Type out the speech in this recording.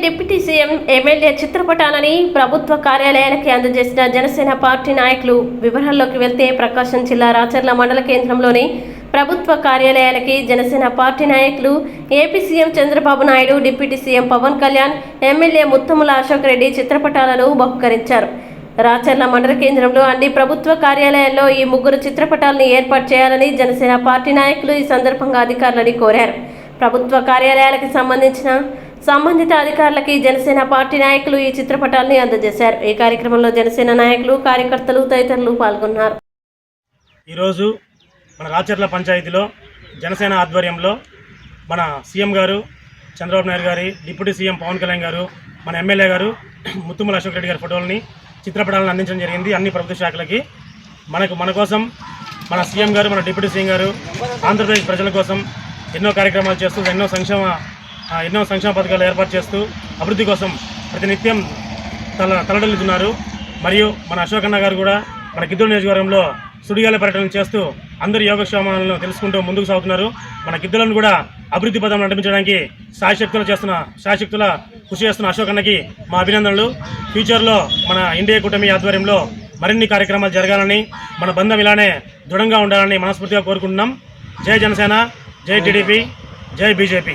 CM MLA చిత్రపటాలని ప్రభుత్వ కార్యాలయానికి అందజేసిన జనసేన పార్టీ నాయకులు వివరాల్లోకి వెళ్తే ప్రకాశం జిల్లా రాచర్ల మండల కేంద్రంలోని ప్రభుత్వ కార్యాలయాలకి జనసేన పార్టీ నాయకులు AP CM Chandrababu Naidu deputy CM Pawan Kalyan MLA Muthamula Ashok Reddy చిత్రపటాలను బహుకరించారు. రాచర్ల మండల కేంద్రంలో అన్ని ప్రభుత్వ కార్యాలయాల్లో ఈ ముగ్గురు చిత్రపటాలను ఏర్పాటు చేయాలని జనసేన పార్టీ నాయకులు ఈ సందర్భంగా అధికారులని కోరారు. ప్రభుత్వ కార్యాలయాలకు సంబంధించిన సంబంధిత అధికారులకి జనసేన పార్టీ నాయకులు ఈ చిత్రపటాల్ని అందజేశారు. ఈ కార్యక్రమంలో జనసేన నాయకులు కార్యకర్తలు తదితరులు పాల్గొన్నారు. ఈరోజు మన రాచర్ల పంచాయతీలో జనసేన ఆధ్వర్యంలో మన సీఎం గారు చంద్రబాబు నాయుడు గారి డిప్యూటీ సీఎం పవన్ కళ్యాణ్ గారు మన ఎమ్మెల్యే గారు ముత్తుమల అశోక్ రెడ్డి గారి ఫోటోలని చిత్రపటాలను అందించడం జరిగింది. అన్ని ప్రభుత్వ శాఖలకి మనకు మన కోసం మన సీఎం గారు మన డిప్యూటీ సీఎం గారు ఆంధ్రప్రదేశ్ ప్రజల కోసం ఎన్నో కార్యక్రమాలు చేస్తూ ఎన్నో సంక్షేమ ఎన్నో సంక్షేమ పథకాలు ఏర్పాటు చేస్తూ అభివృద్ధి కోసం ప్రతినిత్యం తల తలడల్లుతున్నారు మరియు మన అశోకన్న గారు కూడా మన గిద్దూరు నియోజకవర్గంలో సుడిగాల పర్యటన చేస్తూ అందరి యోగక్షేమాలను తెలుసుకుంటూ ముందుకు సాగుతున్నారు. మన గిద్దలను కూడా అభివృద్ధి పదం నడిపించడానికి సాయశక్తులు చేస్తున్న సాయశక్తుల కృషి చేస్తున్న అశోకన్నకి మా అభినందనలు. ఫ్యూచర్లో మన ఇండియా కూటమి ఆధ్వర్యంలో మరిన్ని కార్యక్రమాలు జరగాలని మన బంధం ఇలానే దృఢంగా ఉండాలని మనస్ఫూర్తిగా కోరుకుంటున్నాం. జై జనసేన జై టీడీపీ జై బీజేపీ.